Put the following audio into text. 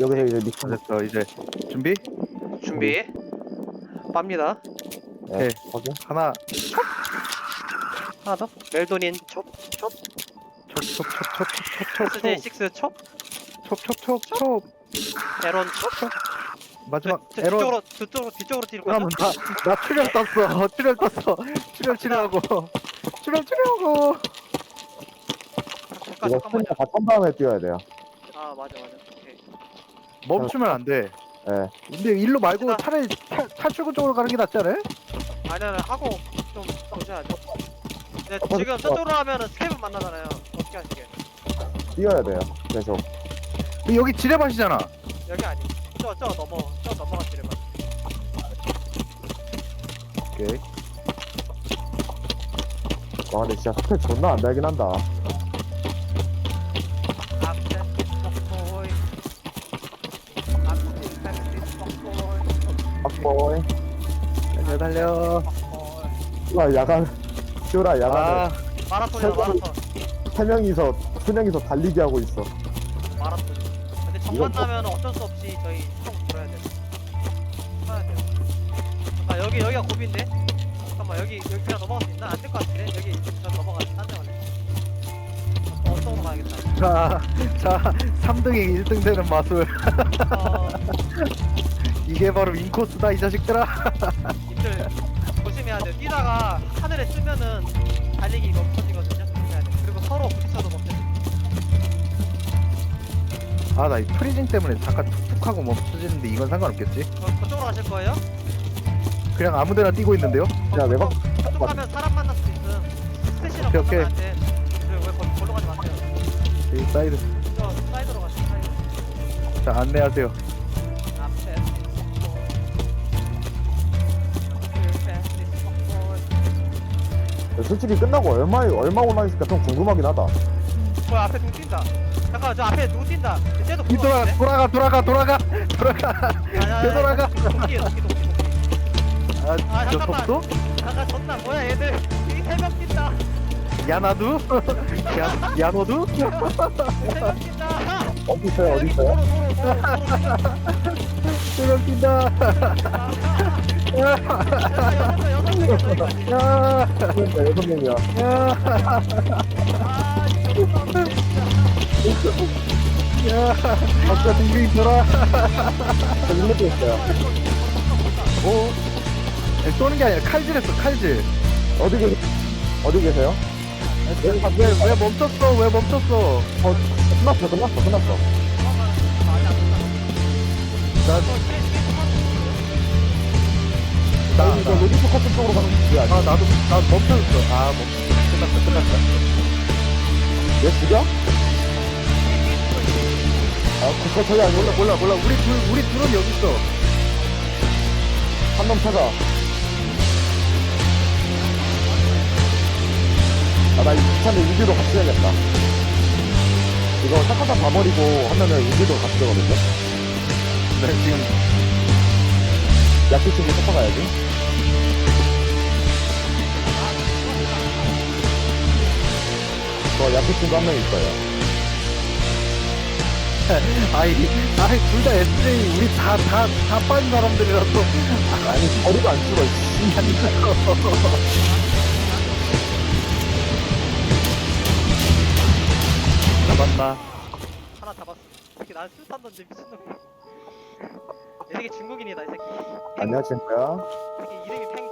여기서 여기서 니콘 됐어 이제 준비? 준비? 빱니다. 네. 확인. 하나. 하나 더? 멜도닌 첩첩? 첩첩첩첩첩첩첩 SJ6 첩. 첩첩첩첩 에론 첩? 마지막 저, 에론. 뒤쪽으로 뒤쪽으로 뒤쪽으로 뛰는 거야 나나 출혈 떴어. 출혈 떴어. 출혈 치료하고. 출혈 치료하고. 이거 잠깐만요. 다 다음에 뛰어야 돼요. 아 맞아 맞아. 멈추면 안 돼 예. 근데 일로 말고. 차라리 차, 탈출구 쪽으로 가는 게 낫지 않아요? 아니, 아니, 하고 좀 보셔야죠. 네, 어, 지금 어. 저쪽으로 하면은 스케이프 만나잖아요. 어떻게 하시게? 뛰어야 돼요. 계속. 근데 여기 지뢰밭이잖아 여기 아니. 저, 저 넘어, 저 넘어가시려면. 오케이 와, 근데 진짜 스펙 존나 안 달긴 한다. 빡보이. 달려 달려. 와, 야간. 쇼라, 야간에 아 마라톤이야, 마라톤. 세 명이서, 세 명이서 달리기 하고 있어. 마라톤. 근데 이건 정만 뭐- 나면 어쩔 수 없이 저희 총 들어야 돼요. 해야 돼요. 아 여기 여기가 고비인데? 잠깐만 여기 여기 그냥 넘어갈 수 있나? 안 될 것 같은데? 여기 저 넘어가 딴데 갈래. 어, 어떤 거 가야겠다. 자, 자 3등이 1등 되는 마술 어, 이게 바로 인코스다 이 자식들아 님들 조심해야 돼요. 뛰다가 하늘에 뜨면은 달리기 멈춰지거든요. 조심해야 돼. 그리고 서로 부딪혀도 멈춰지. 아나 이 프리징 때문에 잠깐 툭툭하고 멈춰지는데 이건 상관없겠지? 어, 그쪽으로 가실 거예요? 그냥 아무데나 뛰고 있는데요? 야, 외곽, 그쪽 가면 사람 만날 수 있음. 스테이션 오케이, 오케이. 건너면 안 돼. 왜, 왜 거- 걸로 가지 마세요. 이 사이드 저 사이드로 가세요. 사이드. 자 안내하세요 솔직히 끝나고 얼마, 얼마 올라 있을까 좀 궁금하긴 하다. 저 앞에 누구 뛴다. 잠깐 저 앞에 누구 뛴다. 쟤도 이 돌아가 돌아가 돌아가 돌아가 돌아가 되돌아가. 도끼 도끼 도끼 도끼. 아, 아저 잠깐만. 속도? 잠깐 졌나 뭐야 얘들. 여기 세명 뛴다. 야나두? 야, 야노두? 세명 뛴다. 어디 있어요, 어디 여기 있어요? 도로 도로 도로 도로. 세명 뛴다 여섯 여섯 명이었어 여기까지. 야, 그러니까 여섯 명이야. 야, 아 진짜 없다, 진짜. 야 아까 등등이 돌아 저 일렙도 있어요. 오 아니, 쏘는 게 아니라 칼질했어 칼질 어디 계세요? 어디 계세요? 왜, 왜 멈췄어 왜 멈췄어 어, 끝났어, 끝났어, 끝났어. 나, 저 나. 로디스 커튼 쪽으로 가는 게아 아니야. 나도 나 멈췄어 아 멈, 끝났다 끝났다 얘 죽여? 아, 그거 저기 아니고 몰라 몰라 몰라 우리 둘 우리 둘은 여기 있어 한놈 찾아. 아, 나 이차는 인디로 같이 해야겠다. 이거 사카타 봐버리고 하면은 인디로 같이 되거든요? 나 지금 약기 친구 쫓아가야지. 저 약기 친구 한명 있어요. 아이 아이 둘 다 SJ 우리 다 다 다 빠진 사람들이라서 아니, 거리가 안 줄어, 씨. 잡았나 하나 잡았어. 이렇게 난 술탄 던지 미친놈. 이 새끼 중국인이다 이 새끼. 안녕, 친구야. 이 새끼 이름이 팽